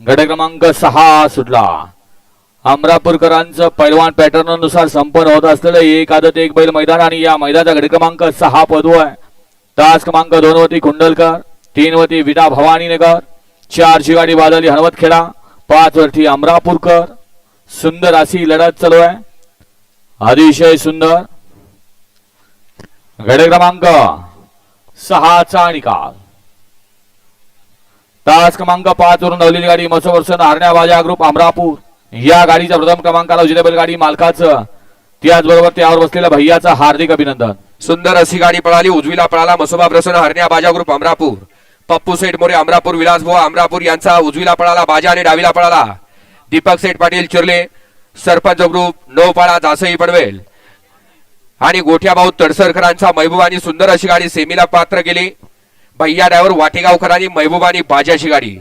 गट क्रमांक सहा सुटला. अमरापूरकरांचं पैलवान पॅटर्ननुसार संपन्न होत असलेलं एक आदत एक बैल मैदान आणि या मैदानाचा गट क्रमांक सहा पदू आहे तास क्रमांक दोन वरती कुंडलकर तीन वरती विटा भवानीनगर चार शिवाडी बादली हणवतखेडा पाच वरती अमरापूरकर. सुंदर अशी लढत चालू आहे. अतिशय सुंदर. गड क्रमांक सहाचा निकाल. तास क्रमांक पाच वरून धावलेली गाडी मसोवर्सन हरण्या बाजा ग्रुप अमरापूर. या गाडीच्या प्रथम क्रमांकाला उजलेबल गाडी मालकाचं. त्याचबरोबर त्यावर बसलेल्या भैयाचं हार्दिक अभिनंदन. सुंदर अशी गाडी पळाली उजवीला पळाला मसोबा प्रसन्न हरण्या बाजा ग्रुप अमरापूर. पप्पू सेठ मोरे अमरापूर विलास भोवा अमरापूर यांचा उजवीला पळाला बाजा आणि डावीला पळाला. दीपक सेठ पाटील चिरले सरपंच ग्रुप नौपाळा जासई पडवेल आणि गोठ्या भाऊ तडसरकरांचा महबूबानी सुंदर अशी गाडी सेमीला पात्र केली. भैया ड्रायव्हर वाटेगावकरांनी महबूबानी बाजाची गाडी.